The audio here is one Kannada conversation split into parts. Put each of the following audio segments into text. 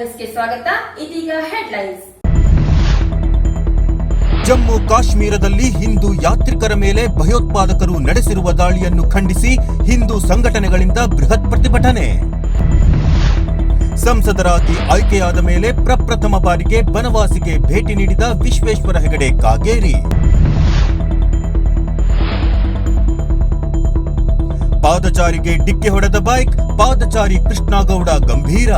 ನ್ಯೂಸ್ಗೆ ಸ್ವಾಗತ. ಇದೀಗ ಹೆಡ್ಲೈನ್ಸ್. ಜಮ್ಮು ಕಾಶ್ಮೀರದಲ್ಲಿ ಹಿಂದೂ ಯಾತ್ರಿಕರ ಮೇಲೆ ಭಯೋತ್ಪಾದಕರು ನಡೆಸಿರುವ ದಾಳಿಯನ್ನು ಖಂಡಿಸಿ ಹಿಂದೂ ಸಂಘಟನೆಗಳಿಂದ ಬೃಹತ್ ಪ್ರತಿಭಟನೆ. ಸಂಸದರಾಗಿ ಆಯ್ಕೆಯಾದ ಮೇಲೆ ಪ್ರಪ್ರಥಮ ಬಾರಿಗೆ ಬನವಾಸಿಗೆ ಭೇಟಿ ನೀಡಿದ ವಿಶ್ವೇಶ್ವರ ಹೆಗಡೆ ಕಾಗೇರಿ. ಪಾದಚಾರಿಗೆ ಡಿಕ್ಕಿ ಹೊಡೆದ ಬೈಕ್, ಪಾದಚಾರಿ ಕೃಷ್ಣಗೌಡ ಗಂಭೀರ.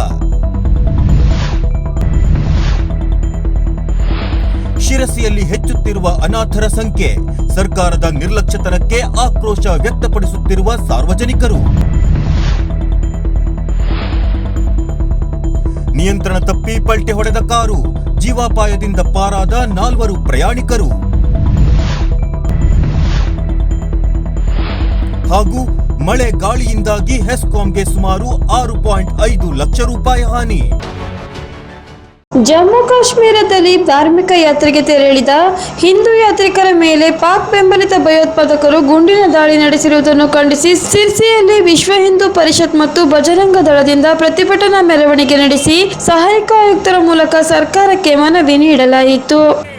ಶಿರಸಿಯಲ್ಲಿ ಹೆಚ್ಚುತ್ತಿರುವ ಅನಾಥರ ಸಂಖ್ಯೆ. ಸರ್ಕಾರದ ನಿರ್ಲಕ್ಷ್ಯತನಕ್ಕೆ ಆಕ್ರೋಶ ವ್ಯಕ್ತಪಡಿಸುತ್ತಿರುವ ಸಾರ್ವಜನಿಕರು. ನಿಯಂತ್ರಣ ತಪ್ಪಿ ಪಲ್ಟಿ ಹೊಡೆದ ಕಾರು ಜೀವಾಪಾಯದಿಂದ ಪಾರಾದ ನಾಲ್ವರು ಪ್ರಯಾಣಿಕರು. ಹಾಗೂ ಮಳೆ ಗಾಳಿಯಿಂದಾಗಿ ಹೆಸ್ಕಾಂಗೆ ಸುಮಾರು ಆರು ಪಾಯಿಂಟ್ ಐದು ಲಕ್ಷ ರೂಪಾಯಿ ಹಾನಿ. ಜಮ್ಮು ಕಾಶ್ಮೀರದಲ್ಲಿ ಧಾರ್ಮಿಕ ಯಾತ್ರೆಗೆ ತೆರಳಿದ ಹಿಂದೂ ಯಾತ್ರಿಕರ ಮೇಲೆ ಪಾಕ್ ಬೆಂಬಲಿತ ಭಯೋತ್ಪಾದಕರು ಗುಂಡಿನ ದಾಳಿ ನಡೆಸಿರುವುದನ್ನು ಖಂಡಿಸಿ ಸಿರ್ಸಿಯಲ್ಲಿ ವಿಶ್ವ ಹಿಂದೂ ಪರಿಷತ್ ಮತ್ತು ಬಜರಂಗ ದಳದಿಂದ ಪ್ರತಿಭಟನಾ ಮೆರವಣಿಗೆ ನಡೆಸಿ ಸಹಾಯಕ ಆಯುಕ್ತರ ಮೂಲಕ ಸರ್ಕಾರಕ್ಕೆ ಮನವಿ ನೀಡಲಾಯಿತು.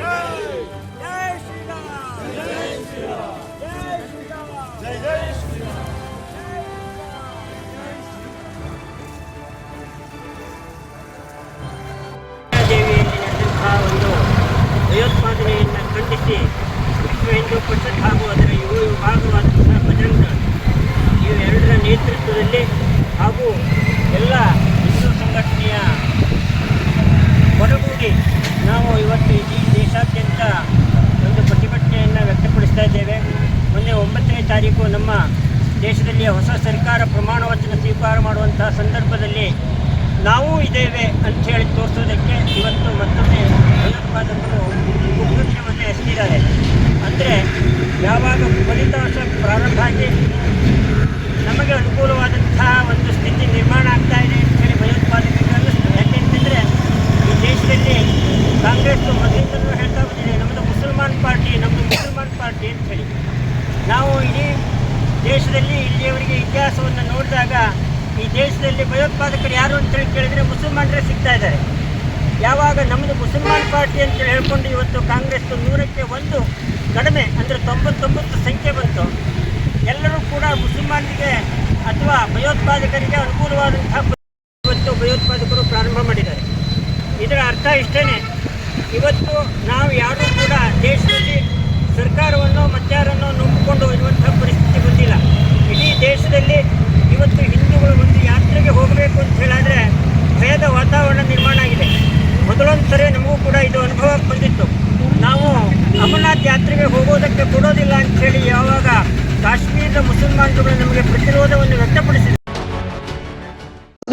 ಭಯೋತ್ಪಾದನೆಯನ್ನು ಖಂಡಿಸಿ ವಿಶ್ವ ಹಿಂದೂ ಪರಿಷತ್ ಹಾಗೂ ಅದರ ಯುವ ವಿಭಾಗವಾದಂತಹ ಬಜರಂಗ ಇವೆರಡರ ನೇತೃತ್ವದಲ್ಲಿ ಹಾಗೂ ಎಲ್ಲ ಹಿಂದೂ ಸಂಘಟನೆಯ ಒಡಗೂಡಿ ನಾವು ಇವತ್ತು ಇಡೀ ದೇಶಾದ್ಯಂತ ಒಂದು ಪ್ರತಿಭಟನೆಯನ್ನು ವ್ಯಕ್ತಪಡಿಸ್ತಾ ಇದ್ದೇವೆ. ಮೊನ್ನೆ ಒಂಬತ್ತನೇ ತಾರೀಕು ನಮ್ಮ ದೇಶದಲ್ಲಿ ಹೊಸ ಸರ್ಕಾರ ಪ್ರಮಾಣ ವಚನ ಸ್ವೀಕಾರ ಮಾಡುವಂತಹ ಸಂದರ್ಭದಲ್ಲಿ ನಾವು ಇದ್ದೇವೆ ಹೇಳಿ ತೋರಿಸೋದಕ್ಕೆ ಇವತ್ತು ಮತ್ತೊಮ್ಮೆ ಭಯೋತ್ಪಾದಕರು ಮುಖ್ಯಮಂತ್ರಿ ಎಸಗಿದ್ದಾರೆ ಅಂದರೆ ಯಾವಾಗ ಫಲಿತಾಂಶ ಪ್ರಾರಂಭ ಆಗಿ ನಮಗೆ ಅನುಕೂಲವಾದಂತಹ ಒಂದು ಸ್ಥಿತಿ ನಿರ್ಮಾಣ ಆಗ್ತಾ ಇದೆ ಅಂತ ಹೇಳಿ ಭಯೋತ್ಪಾದಕರಿಗೆ ಅನ್ನಿಸ್ತದೆ ಯಾಕೆಂತಂದರೆ ಈ ದೇಶದಲ್ಲಿ ಕಾಂಗ್ರೆಸ್ ಮೊದಲಿಂದಲೂ ಹೇಳ್ತಾ ಬಂದಿದೆ ನಮ್ಮದು ಮುಸಲ್ಮಾನ್ ಪಾರ್ಟಿ ನಮ್ಮದು ಮುಸಲ್ಮಾನ್ ಪಾರ್ಟಿ ಅಂತ ಹೇಳಿ. ನಾವು ಇಡೀ ದೇಶದಲ್ಲಿ ಇಲ್ಲಿಯವರಿಗೆ ಇತಿಹಾಸವನ್ನು ನೋಡಿದಾಗ ಈ ದೇಶದಲ್ಲಿ ಭಯೋತ್ಪಾದಕರು ಯಾರು ಅಂತೇಳಿ ಕೇಳಿದರೆ ಮುಸಲ್ಮಾನರೇ ಸಿಗ್ತಾ ಇದ್ದಾರೆ. ಯಾವಾಗ ನಮ್ಮದು ಮುಸಲ್ಮಾನ್ ಪಾರ್ಟಿ ಅಂತೇಳಿ ಹೇಳ್ಕೊಂಡು ಇವತ್ತು ಕಾಂಗ್ರೆಸ್ ನೂರಕ್ಕೆ ಒಂದು ಕಡಿಮೆ, ಅಂದರೆ ತೊಂಬತ್ತೊಂಬತ್ತು ಸಂಖ್ಯೆ ಬಂತು. ಎಲ್ಲರೂ ಕೂಡ ಮುಸಲ್ಮಾನರಿಗೆ ಅಥವಾ ಭಯೋತ್ಪಾದಕರಿಗೆ ಅನುಕೂಲವಾದಂತಹ ಇವತ್ತು ಭಯೋತ್ಪಾದಕರು ಪ್ರಾರಂಭ ಮಾಡಿದ್ದಾರೆ. ಇದರ ಅರ್ಥ ಇಷ್ಟೇ ಇವತ್ತು ನಾವು ಯಾರೂ ಕೂಡ ದೇಶದಲ್ಲಿ ಸರ್ಕಾರವನ್ನು ಮತ್ತಾರನ್ನು ನಂಬಿಕೊಂಡು ಇರುವಂತಹ ಪರಿಸ್ಥಿತಿ ಬಂದಿಲ್ಲ. ಇಡೀ ದೇಶದಲ್ಲಿ ಇವತ್ತು ಹಿಂದೂಗಳು ಒಂದು ಯಾತ್ರೆಗೆ ಹೋಗಬೇಕು ಅಂತ ಹೇಳಿದ್ರೆ ಭಯದ ವಾತಾವರಣ ನಿರ್ಮಾಣ ಆಗಿದೆ. ಮೊದಲೊಂದು ಸರಿ ನಮಗೂ ಕೂಡ ಇದು ಅನುಭವ ಬಂದಿತ್ತು. ನಾವು ಅಮರನಾಥ್ ಯಾತ್ರೆಗೆ ಹೋಗೋದಕ್ಕೆ ಕೊಡೋದಿಲ್ಲ ಅಂತ ಹೇಳಿ ಯಾವಾಗ ಕಾಶ್ಮೀರದ ಮುಸಲ್ಮಾನರುಗಳು ನಮಗೆ ಪ್ರತಿರೋಧವನ್ನು ವ್ಯಕ್ತಪಡಿಸಿದರು.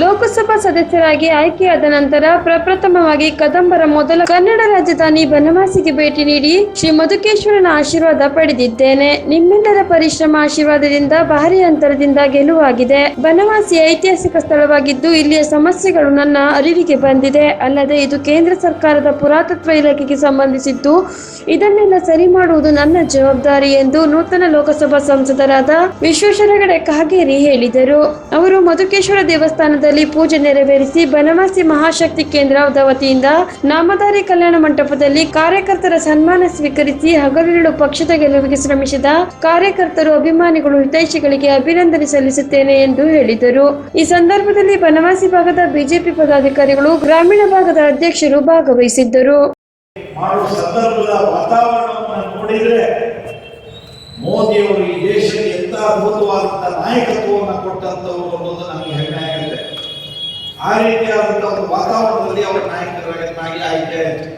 ಲೋಕಸಭಾ ಸದಸ್ಯರಾಗಿ ಆಯ್ಕೆಯಾದ ನಂತರ ಪ್ರಪ್ರಥಮವಾಗಿ ಕದಂಬರ ಮೊದಲ ಕನ್ನಡ ರಾಜಧಾನಿ ಬನವಾಸಿಗೆ ಭೇಟಿ ನೀಡಿ ಶ್ರೀ ಮಧುಕೇಶ್ವರನ ಆಶೀರ್ವಾದ ಪಡೆದಿದ್ದೇನೆ. ನಿಮ್ಮೆಲ್ಲರ ಪರಿಶ್ರಮ ಆಶೀರ್ವಾದದಿಂದ ಭಾರಿ ಅಂತರದಿಂದ ಗೆಲುವಾಗಿದೆ. ಬನವಾಸಿ ಐತಿಹಾಸಿಕ ಸ್ಥಳವಾಗಿದ್ದು ಇಲ್ಲಿಯ ಸಮಸ್ಯೆಗಳು ನನ್ನ ಅರಿವಿಗೆ ಬಂದಿದೆ. ಅಲ್ಲದೆ ಇದು ಕೇಂದ್ರ ಸರ್ಕಾರದ ಪುರಾತತ್ವ ಇಲಾಖೆಗೆ ಸಂಬಂಧಿಸಿದ್ದು ಇದನ್ನೆಲ್ಲ ಸರಿ ಮಾಡುವುದು ನನ್ನ ಜವಾಬ್ದಾರಿ ಎಂದು ನೂತನ ಲೋಕಸಭಾ ಸಂಸದರಾದ ವಿಶ್ವೇಶ್ವರಗಡೆ ಕಾಗೇರಿ ಹೇಳಿದರು. ಅವರು ಮಧುಕೇಶ್ವರ ದೇವಸ್ಥಾನದಲ್ಲಿ ಪೂಜೆ ನೆರವೇರಿಸಿ ಬನವಾಸಿ ಮಹಾಶಕ್ತಿ ಕೇಂದ್ರದ ವತಿಯಿಂದ ನಾಮಧಾರಿ ಕಲ್ಯಾಣ ಮಂಟಪದಲ್ಲಿ ಕಾರ್ಯಕರ್ತರ ಸನ್ಮಾನ ಸ್ವೀಕರಿಸಿ ಹಗಲಿರುಳು ಪಕ್ಷದ ಗೆಲುವಿಗೆ ಶ್ರಮಿಸಿದ ಕಾರ್ಯಕರ್ತರು, ಅಭಿಮಾನಿಗಳು, ಹಿತೈಷಿಗಳಿಗೆ ಅಭಿನಂದನೆ ಸಲ್ಲಿಸುತ್ತೇನೆ ಎಂದು ಹೇಳಿದರು. ಈ ಸಂದರ್ಭದಲ್ಲಿ ಬನವಾಸಿ ಭಾಗದ ಬಿಜೆಪಿ ಪದಾಧಿಕಾರಿಗಳು ಗ್ರಾಮೀಣ ಭಾಗದ ಅಧ್ಯಕ್ಷರು ಭಾಗವಹಿಸಿದ್ದರು. ಮೋದಿಯವರು ಈ ದೇಶಕ್ಕೆ ಎಂತ ಅದ್ಭುತವಾದಂತಹ ನಾಯಕತ್ವವನ್ನು ಕೊಟ್ಟಂತವರು ಅನ್ನೋದು ನಮಗೆ ಹೆಮ್ಮೆ ಆಗಿದೆ ಆ ರೀತಿಯಾದಂತಹ ಒಂದು ವಾತಾವರಣದಲ್ಲಿ ಅವರ ನಾಯಕರಾಗಿ ಆಯ್ಕೆ ಆಯಿತು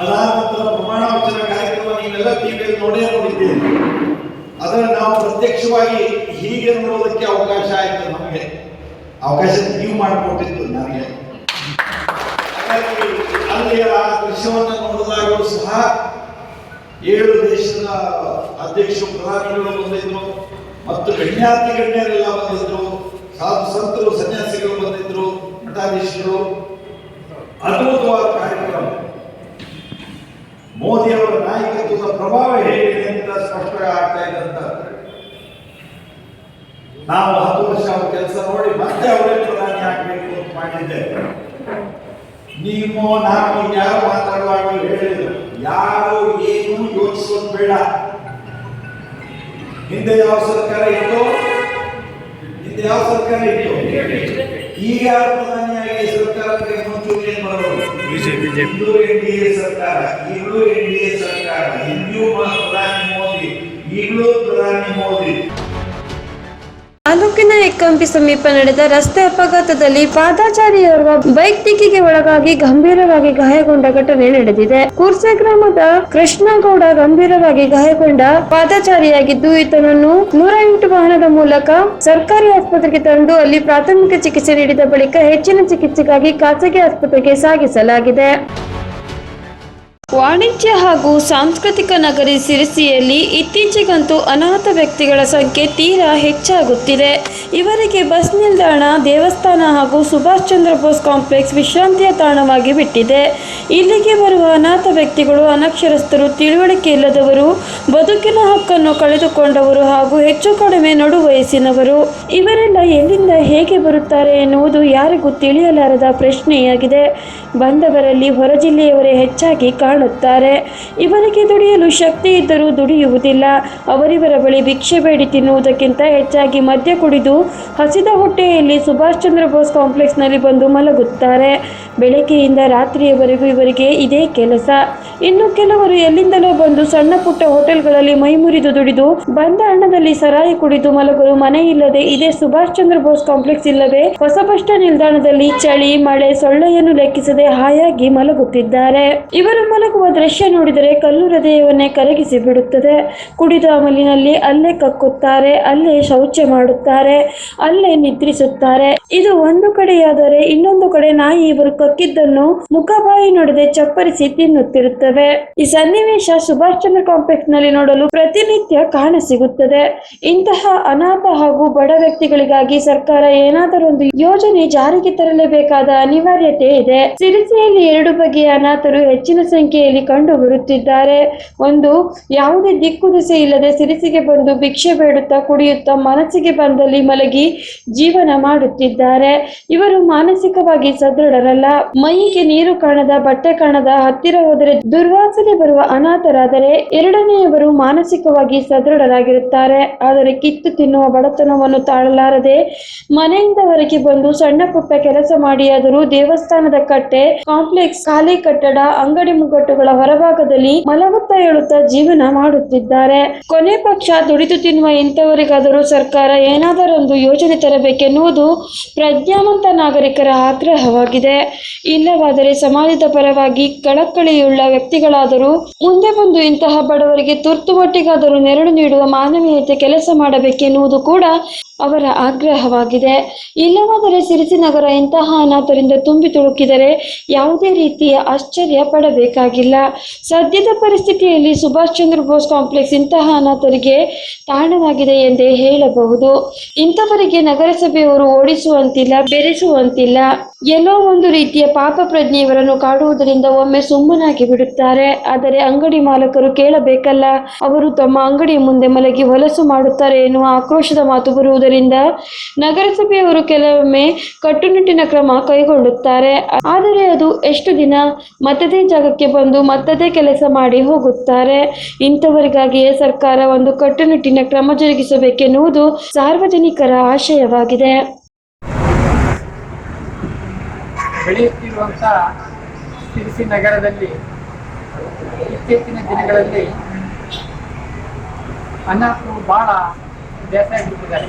ಅದಾದ ನಂತರ ಪ್ರಮಾಣ ವಚನ ಕಾರ್ಯಕ್ರಮ ನೀವೆಲ್ಲ ಟಿವಿಯಲ್ಲಿ ನೋಡೇ ನೋಡಿದ್ದೀರಿ. ಅದನ್ನು ನಾವು ಪ್ರತ್ಯಕ್ಷವಾಗಿ ಹೀಗೆ ನೋಡೋದಕ್ಕೆ ಅವಕಾಶ ಆಯಿತು ನಮಗೆ. ಅವಕಾಶ ನೀವು ಮಾಡಿಕೊಟ್ಟಿದ್ದು ನನಗೆ ಅಲ್ಲಿಯ ಆ ದೃಶ್ಯವನ್ನು ನೋಡಿದಾಗಲೂ ಸಹ ಏಳು ದೇಶದ ಅಧ್ಯಕ್ಷ ಪ್ರಧಾನಿಗಳು ಬಂದಿದ್ರು, ಮತ್ತು ಗಣ್ಯಾತಿ ಗಣ್ಯರೆಲ್ಲ ಬಂದಿದ್ರು. ಸಾಧು ಸಂತರು ಬಂದಿದ್ರು ಮಠಾಧೀಶರು ಅದ್ಭುತವಾದ ಕಾರ್ಯಕ್ರಮ. ಮೋದಿಯವರ ನಾಯಕತ್ವದ ಪ್ರಭಾವ ಹೇಗಿದೆ ಅಂತ ಸ್ಪಷ್ಟವಾಗಿ ಆಗ್ತಾ ಇದೆ ಅಂತ ನಾವು ಹತ್ತು ವರ್ಷ ಅವ್ರ ಕೆಲಸ ನೋಡಿ ಮತ್ತೆ ಅವರೇ ಪ್ರಧಾನಿ ಆಗಬೇಕು ಅಂತ ಮಾಡಿದ್ದೆ. ನೀವು ನಾನು ಯಾರು ಮಾತಾಡುವಾಗ ಹೇಳಿದ್ರು. ಯಾರು ಏನು ಯೋಚಿಸೋದು ಬೇಡ. ಹಿಂದೆ ಯಾವ ಸರ್ಕಾರ ಇತ್ತು ಹಿಂದೆ ಯಾವ ಸರ್ಕಾರ ಇತ್ತು? ಈಗ ಯಾರು ಪ್ರಧಾನಿಯಾಗಿ ಸರ್ಕಾರಕ್ಕೆ ಮುಂಚೂಣಿ ಏನ್ ಮಾಡೋದು ಹಿಂದೂ ಎನ್ ಡಿ ಎ ಸರ್ಕಾರ ಈಗಲೂ ಎನ್ ಡಿ ಎ ಸರ್ಕಾರ ಹಿಂದೂ ಪ್ರಧಾನಿ ಮೋದಿ ಈಗಲೂ ಪ್ರಧಾನಿ ಮೋದಿ. ತಾಲೂಕಿನ ಎಕ್ಕಂಪಿ ಸಮೀಪ ನಡೆದ ರಸ್ತೆ ಅಪಘಾತದಲ್ಲಿ ಪಾದಾಚಾರಿಯೋರ್ವ ಬೈಕ್ ಡಿಕ್ಕಿಗೆ ಒಳಗಾಗಿ ಗಂಭೀರವಾಗಿ ಗಾಯಗೊಂಡ ಘಟನೆ ನಡೆದಿದೆ. ಕುರ್ಸೆ ಗ್ರಾಮದ ಕೃಷ್ಣಗೌಡ ಗಂಭೀರವಾಗಿ ಗಾಯಗೊಂಡ ಪಾದಾಚಾರಿಯಾಗಿದ್ದು, ಈತನನ್ನು ನೂರ ಎಂಟು ವಾಹನದ ಮೂಲಕ ಸರ್ಕಾರಿ ಆಸ್ಪತ್ರೆಗೆ ತಂದು ಅಲ್ಲಿ ಪ್ರಾಥಮಿಕ ಚಿಕಿತ್ಸೆ ನೀಡಿದ ಬಳಿಕ ಹೆಚ್ಚಿನ ಚಿಕಿತ್ಸೆಗಾಗಿ ಖಾಸಗಿ ಆಸ್ಪತ್ರೆಗೆ ಸಾಗಿಸಲಾಗಿದೆ. ವಾಣಿಜ್ಯ ಹಾಗೂ ಸಾಂಸ್ಕೃತಿಕ ನಗರಿ ಸಿರಿಸಿಯಲ್ಲಿ ಇತ್ತೀಚೆಗಂತೂ ಅನಾಥ ವ್ಯಕ್ತಿಗಳ ಸಂಖ್ಯೆ ತೀರಾ ಹೆಚ್ಚಾಗುತ್ತಿದೆ. ಇವರಿಗೆ ಬಸ್ ನಿಲ್ದಾಣ, ದೇವಸ್ಥಾನ ಹಾಗೂ ಸುಭಾಷ್ ಚಂದ್ರ ಬೋಸ್ ಕಾಂಪ್ಲೆಕ್ಸ್ ವಿಶ್ರಾಂತಿಯ ತಾಣವಾಗಿ ಬಿಟ್ಟಿದೆ. ಇಲ್ಲಿಗೆ ಬರುವ ಅನಾಥ ವ್ಯಕ್ತಿಗಳು, ಅನಕ್ಷರಸ್ಥರು, ತಿಳುವಳಿಕೆ ಇಲ್ಲದವರು, ಬದುಕಿನ ಹಕ್ಕನ್ನು ಕಳೆದುಕೊಂಡವರು ಹಾಗೂ ಹೆಚ್ಚು ಕಡಿಮೆ ನಡು ವಯಸ್ಸಿನವರು, ಇವರೆಲ್ಲ ಎಲ್ಲಿಂದ ಹೇಗೆ ಬರುತ್ತಾರೆ ಎನ್ನುವುದು ಯಾರಿಗೂ ತಿಳಿಯಲಾರದ ಪ್ರಶ್ನೆಯಾಗಿದೆ. ಬಂದವರಲ್ಲಿ ಹೊರ ಜಿಲ್ಲೆಯವರೇ ಹೆಚ್ಚಾಗಿ ಕಾಣುತ್ತಾರೆ. ಇವರಿಗೆ ದುಡಿಯಲು ಶಕ್ತಿ ಇದ್ದರೂ ದುಡಿಯುವುದಿಲ್ಲ. ಅವರಿವರ ಬಳಿ ಭಿಕ್ಷೆ ಬೇಡಿ ತಿನ್ನುವುದಕ್ಕಿಂತ ಹೆಚ್ಚಾಗಿ ಮದ್ಯ ಕುಡಿದು ಹಸಿದ ಹೊಟ್ಟೆಯಲ್ಲಿ ಸುಭಾಷ್ ಚಂದ್ರ ಬೋಸ್ ಕಾಂಪ್ಲೆಕ್ಸ್ನಲ್ಲಿ ಬಂದು ಮಲಗುತ್ತಾರೆ. ಬೆಳಗ್ಗೆಯಿಂದ ರಾತ್ರಿಯವರೆಗೂ ಇವರಿಗೆ ಇದೇ ಕೆಲಸ. ಇನ್ನು ಕೆಲವರು ಎಲ್ಲಿಂದಲೋ ಬಂದು ಸಣ್ಣ ಪುಟ್ಟ ಹೋಟೆಲ್ಗಳಲ್ಲಿ ಮೈಮುರಿದು ದುಡಿದು ಬಂದ ಹಣದಲ್ಲಿ ಸರಾಯಿ ಕುಡಿದು ಮಲಗಲು ಮನೆ ಇಲ್ಲದೆ ಇದೇ ಸುಭಾಷ್ ಚಂದ್ರ ಬೋಸ್ ಕಾಂಪ್ಲೆಕ್ಸ್ ಇಲ್ಲವೇ ಹೊಸ ಬಸ್ ನಿಲ್ದಾಣದಲ್ಲಿ ಚಳಿ, ಮಳೆ, ಸೊಳ್ಳೆಯನ್ನು ಲೆಕ್ಕಿಸದೆ ಹಾಯಾಗಿ ಮಲಗುತ್ತಿದ್ದಾರೆ. ಇವರು ಮಲಗುವ ದೃಶ್ಯ ನೋಡಿದರೆ ಕಲ್ಲು ಹೃದಯವನ್ನೇ ಕರಗಿಸಿ ಬಿಡುತ್ತದೆ. ಕುಡಿದ ಅಮಲಿನಲ್ಲಿ ಅಲ್ಲೇ ಕಕ್ಕುತ್ತಾರೆ, ಅಲ್ಲೇ ಶೌಚ ಮಾಡುತ್ತಾರೆ, ಅಲ್ಲೇ ನಿದ್ರಿಸುತ್ತಾರೆ. ಇದು ಒಂದು ಕಡೆಯಾದರೆ ಇನ್ನೊಂದು ಕಡೆ ನಾಯಿ ಇವರು ಕಕ್ಕಿದ್ದನ್ನು ಮುಖಬಾಯಿ ನೋಡದೆ ಚಪ್ಪರಿಸಿ ತಿನ್ನುತ್ತಿರುತ್ತವೆ. ಈ ಸನ್ನಿವೇಶ ಸುಭಾಷ್ ಚಂದ್ರ ಕಾಂಪ್ಲೆಕ್ಸ್ನಲ್ಲಿ ನೋಡಲು ಪ್ರತಿನಿತ್ಯ ಕಾಣ ಸಿಗುತ್ತದೆ. ಇಂತಹ ಅನಾಥ ಹಾಗೂ ಬಡ ವ್ಯಕ್ತಿಗಳಿಗಾಗಿ ಸರ್ಕಾರ ಏನಾದರೂ ಒಂದು ಯೋಜನೆ ಜಾರಿಗೆ ತರಲೇಬೇಕಾದ ಅನಿವಾರ್ಯತೆ ಇದೆ. ಸಿರಿಸೆಯಲ್ಲಿ ಎರಡು ಬಗೆಯ ಅನಾಥರು ಹೆಚ್ಚಿನ ಸಂಖ್ಯೆಯಲ್ಲಿ ಕಂಡು ಬರುತ್ತಿದ್ದಾರೆ. ಒಂದು, ಯಾವುದೇ ದಿಕ್ಕು ದಿಸೆ ಇಲ್ಲದೆ ಸಿರಿಸಿಗೆ ಬಂದು ಭಿಕ್ಷೆ ಬೇಡುತ್ತಾ ಕುಡಿಯುತ್ತಾ ಮನಸ್ಸಿಗೆ ಬಂದಲ್ಲಿ ಮಲಗಿ ಜೀವನ ಮಾಡುತ್ತಿದ್ದಾರೆ. ಇವರು ಮಾನಸಿಕವಾಗಿ ಸದೃಢರಲ್ಲ. ಮೈಗೆ ನೀರು ಕಾಣದ ಬಟ್ಟೆ ಕಾಣದ ಹತ್ತಿರ ಹೋದರೆ ದುರ್ವಾಸನೆ ಬರುವ ಅನಾಥರಾದರೆ ಎರಡನೆಯವರು ಮಾನಸಿಕವಾಗಿ ಸದೃಢರಾಗಿರುತ್ತಾರೆ. ಆದರೆ ಕಿತ್ತು ತಿನ್ನುವ ಬಡತನವನ್ನು ತಾಳಲಾರದೆ ಮನೆಯಿಂದ ಹೊರಗೆ ಬಂದು ಸಣ್ಣ ಪುಟ್ಟ ಕೆಲಸ ಮಾಡಿಯಾದರೂ ದೇವಸ್ಥಾನದ ಕಟ್ಟೆ, ಕಾಂಪ್ಲೆಕ್ಸ್, ಖಾಲಿ ಕಟ್ಟಡ, ಅಂಗಡಿ ಮುಗ್ಗಟ್ಟುಗಳ ಹೊರಭಾಗದಲ್ಲಿ ಮಲಗುತ್ತಾ ಏಳುತ್ತಾ ಜೀವನ ಮಾಡುತ್ತಿದ್ದಾರೆ. ಕೊನೆ ಪಕ್ಷ ದುಡಿದು ತಿನ್ನುವ ಇಂಥವರಿಗಾದರೂ ಸರ್ಕಾರ ಏನಾದರೊಂದು ಯೋಜನೆ ತರಬೇಕೆನ್ನುವುದು ಪ್ರಜ್ಞಾವಂತ ನಾಗರಿಕರ ಆಗ್ರಹವಾಗಿದೆ. ಇಲ್ಲವಾದರೆ ಸಮಾಜದ ಪರವಾಗಿ ಕಳಕಳಿಯುಳ್ಳ ವ್ಯಕ್ತಿಗಳಾದರೂ ಮುಂದೆ ಬಂದು ಇಂತಹ ಬಡವರಿಗೆ ತುರ್ತು ಮಟ್ಟಿಗಾದರೂ ನೆರಳು ನೀಡುವ ಮಾನವೀಯತೆ ಕೆಲಸ ಮಾಡಬೇಕೆನ್ನುವುದು ಕೂಡ ಅವರ ಆಗ್ರಹವಾಗಿದೆ. ಇಲ್ಲವಾದರೆ ಸಿರಿಸಿನಗರ ಇಂತಹ ಅನಾಥರಿಂದ ತುಂಬಿ ತುಳುಕಿದರೆ ಯಾವುದೇ ರೀತಿಯ ಆಶ್ಚರ್ಯ ಪಡಬೇಕಾಗಿಲ್ಲ. ಸದ್ಯದ ಪರಿಸ್ಥಿತಿಯಲ್ಲಿ ಸುಭಾಷ್ ಚಂದ್ರ ಬೋಸ್ ಕಾಂಪ್ಲೆಕ್ಸ್ ಇಂತಹ ಅನಾಥರಿಗೆ ತಾಣವಾಗಿದೆ ಎಂದೇ ಹೇಳಬಹುದು. ಇಂಥವರಿಗೆ ನಗರಸಭೆಯವರು ಓಡಿಸುವಂತಿಲ್ಲ, ಬೆರೆಸುವಂತಿಲ್ಲ. ಎಲ್ಲೋ ಒಂದು ರೀತಿಯ ಪಾಪ ಪ್ರಜ್ಞೆಯವರನ್ನು ಕಾಡುವುದರಿಂದ ಒಮ್ಮೆ ಸುಮ್ಮನಾಗಿ ಬಿಡುತ್ತಾರೆ. ಆದರೆ ಅಂಗಡಿ ಮಾಲಕರು ಕೇಳಬೇಕಲ್ಲ, ಅವರು ತಮ್ಮ ಅಂಗಡಿಯ ಮುಂದೆ ಮಲಗಿ ಹೊಲಸು ಮಾಡುತ್ತಾರೆ ಎನ್ನುವ ಆಕ್ರೋಶದ ಮಾತು ಬರುವುದರಿಂದ ನಗರಸಭೆಯವರು ಕೆಲವೊಮ್ಮೆ ಕಟ್ಟುನಿಟ್ಟಿನ ಕ್ರಮ ಕೈಗೊಳ್ಳುತ್ತಾರೆ. ಆದರೆ ಅದು ಎಷ್ಟು ದಿನ ಮತ್ತದೇ ಜಾಗಕ್ಕೆ ಬಂದು ಮತ್ತದೇ ಕೆಲಸ ಮಾಡಿ ಹೋಗುತ್ತಾರೆ. ಇಂಥವರಿಗಾಗಿಯೇ ಸರ್ಕಾರ ಒಂದು ಕಟ್ಟುನಿಟ್ಟಿನ ಕ್ರಮ ಜರುಗಿಸಬೇಕೆನ್ನುವುದು ಸಾರ್ವಜನಿಕರ ಆಶಯವಾಗಿದೆ. ಬೆಳೆಯುತ್ತಿರುವಂಥ ಸಿರಿಸಿ ನಗರದಲ್ಲಿ ಇತ್ತೀಚಿನ ದಿನಗಳಲ್ಲಿ ಅನಾಥರು ಬಹಳ ಬೇಸಾಗಿಬಿಟ್ಟಿದ್ದಾರೆ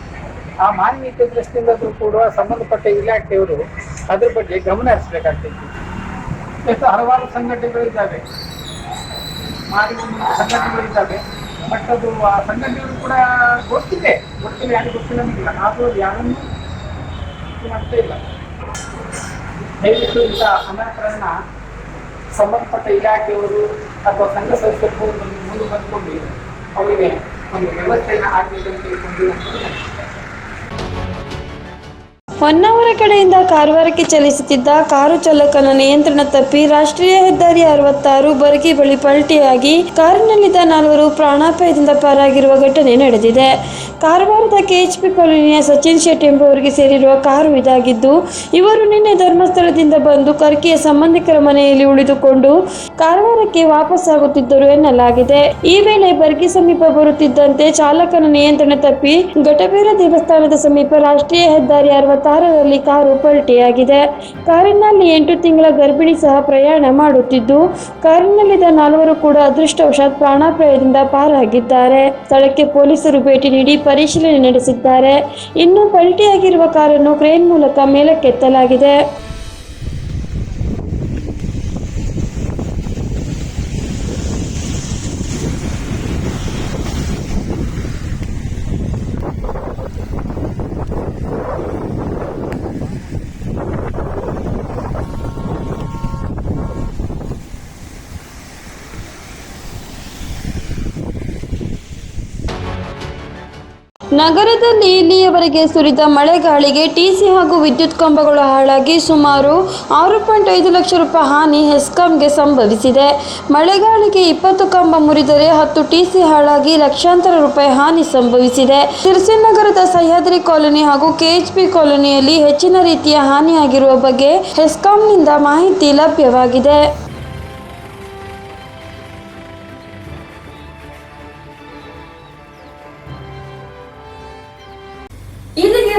ಆ ಮಾನವೀಯತೆ ದೃಷ್ಟಿಯಿಂದಲೂ ಕೂಡ ಸಂಬಂಧಪಟ್ಟ ಇಲಾಖೆಯವರು ಅದ್ರ ಬಗ್ಗೆ ಗಮನ ಹರಿಸಬೇಕಾಗ್ತೈತಿ. ಎಷ್ಟು ಹಲವಾರು ಸಂಘಟನೆಗಳಿದ್ದಾವೆ. ಮಾರಿ ಸಂಘಟನೆಗಳಿದ್ದಾವೆ. ಬಟ್ ಅದು ಆ ಸಂಘಟನೆಗಳು ಕೂಡ ಗೊತ್ತಿದೆ. ಗೊತ್ತಿಲ್ಲ, ಯಾರು ಗೊತ್ತಿಲ್ಲ ನಮಗಿಲ್ಲ ಆದರೂ ಯಾರನ್ನು ಮಾಡ್ತಾ ಇಲ್ಲ. ದಯವಿಟ್ಟು ಇಂಥ ಅನಾಥರನ್ನ ಸಂಬಂಧಪಟ್ಟ ಇಲಾಖೆಯವರು ಅಥವಾ ಸಂಘ ಸಂಸ್ಥೆಗಳು ಮುಂದೆ ಬಂದ್ಕೊಂಡು ಅವರಿಗೆ ಒಂದು ವ್ಯವಸ್ಥೆಯನ್ನು ಆಗಬೇಕಂತ ತಿಳ್ಕೊಂಡು ಹೊನ್ನಾವರ ಕಡೆಯಿಂದ ಕಾರವಾರಕ್ಕೆ ಚಲಿಸುತ್ತಿದ್ದ ಕಾರು ಚಾಲಕನ ನಿಯಂತ್ರಣ ತಪ್ಪಿ ರಾಷ್ಟ್ರೀಯ ಹೆದ್ದಾರಿ ಅರವತ್ತಾರು ಬರಗಿ ಬಳಿ ಪಲ್ಟಿಯಾಗಿ ಕಾರಿನಲ್ಲಿದ್ದ ನಾಲ್ವರು ಪ್ರಾಣಾಪಾಯದಿಂದ ಪಾರಾಗಿರುವ ಘಟನೆ ನಡೆದಿದೆ. ಕಾರವಾರದ ಕೆಎಚ್ಪಿ ಕಾಲೋನಿಯ ಸಚಿನ್ ಶೆಟ್ಟಿ ಎಂಬುವರಿಗೆ ಸೇರಿರುವ ಕಾರು ಇದಾಗಿದ್ದು, ಇವರು ನಿನ್ನೆ ಧರ್ಮಸ್ಥಳದಿಂದ ಬಂದು ಕರ್ಕಿಯ ಸಂಬಂಧಿಕರ ಮನೆಯಲ್ಲಿ ಉಳಿದುಕೊಂಡು ಕಾರವಾರಕ್ಕೆ ವಾಪಸ್ಸಾಗುತ್ತಿದ್ದರು ಎನ್ನಲಾಗಿದೆ. ಈ ವೇಳೆ ಬರ್ಗಿ ಸಮೀಪ ಬರುತ್ತಿದ್ದಂತೆ ಚಾಲಕನ ನಿಯಂತ್ರಣ ತಪ್ಪಿ ಘಟಬೇರ ದೇವಸ್ಥಾನದ ಸಮೀಪ ರಾಷ್ಟ್ರೀಯ ಹೆದ್ದಾರಿ ಅರವತ್ತಾರರಲ್ಲಿ ಕಾರು ಪಲ್ಟಿಯಾಗಿದೆ. ಕಾರಿನಲ್ಲಿ ಎಂಟು ತಿಂಗಳ ಗರ್ಭಿಣಿ ಸಹ ಪ್ರಯಾಣ ಮಾಡುತ್ತಿದ್ದು, ಕಾರಿನಲ್ಲಿದ್ದ ನಾಲ್ವರು ಕೂಡ ಅದೃಷ್ಟವಶಾತ್ ಪ್ರಾಣಾಪಾಯದಿಂದ ಪಾರಾಗಿದ್ದಾರೆ. ಸ್ಥಳಕ್ಕೆ ಪೊಲೀಸರು ಭೇಟಿ ನೀಡಿ ಪರಿಶೀಲನೆ ನಡೆಸಿದ್ದಾರೆ. ಇನ್ನು ಪಲ್ಟಿಯಾಗಿರುವ ಕಾರನ್ನು ಕ್ರೇನ್ ಮೂಲಕ ಮೇಲಕ್ಕೆತ್ತಲಾಗಿದೆ. ನಗರದಲ್ಲಿ ಇಲ್ಲಿಯವರೆಗೆ ಸುರಿದ ಮಳೆಗಾಳಿಗೆ ಟಿಸಿ ಹಾಗೂ ವಿದ್ಯುತ್ ಕಂಬಗಳು ಹಾಳಾಗಿ ಸುಮಾರು ಆರು ಪಾಯಿಂಟ್ ಐದು ಲಕ್ಷ ರೂಪಾಯಿ ಹಾನಿ ಹೆಸ್ಕಾಂಗೆ ಸಂಭವಿಸಿದೆ. ಮಳೆಗಾಳಿಗೆ ಇಪ್ಪತ್ತು ಕಂಬ ಮುರಿದರೆ ಹತ್ತು ಟಿಸಿ ಹಾಳಾಗಿ ಲಕ್ಷಾಂತರ ರೂಪಾಯಿ ಹಾನಿ ಸಂಭವಿಸಿದೆ. ನಗರದ ಸಹ್ಯಾದ್ರಿ ಕಾಲೋನಿ ಹಾಗೂ ಕೆಎಚ್ಪಿ ಕಾಲೋನಿಯಲ್ಲಿ ಹೆಚ್ಚಿನ ರೀತಿಯ ಹಾನಿಯಾಗಿರುವ ಬಗ್ಗೆ ಹೆಸ್ಕಾಂನಿಂದ ಮಾಹಿತಿ ಲಭ್ಯವಾಗಿದೆ.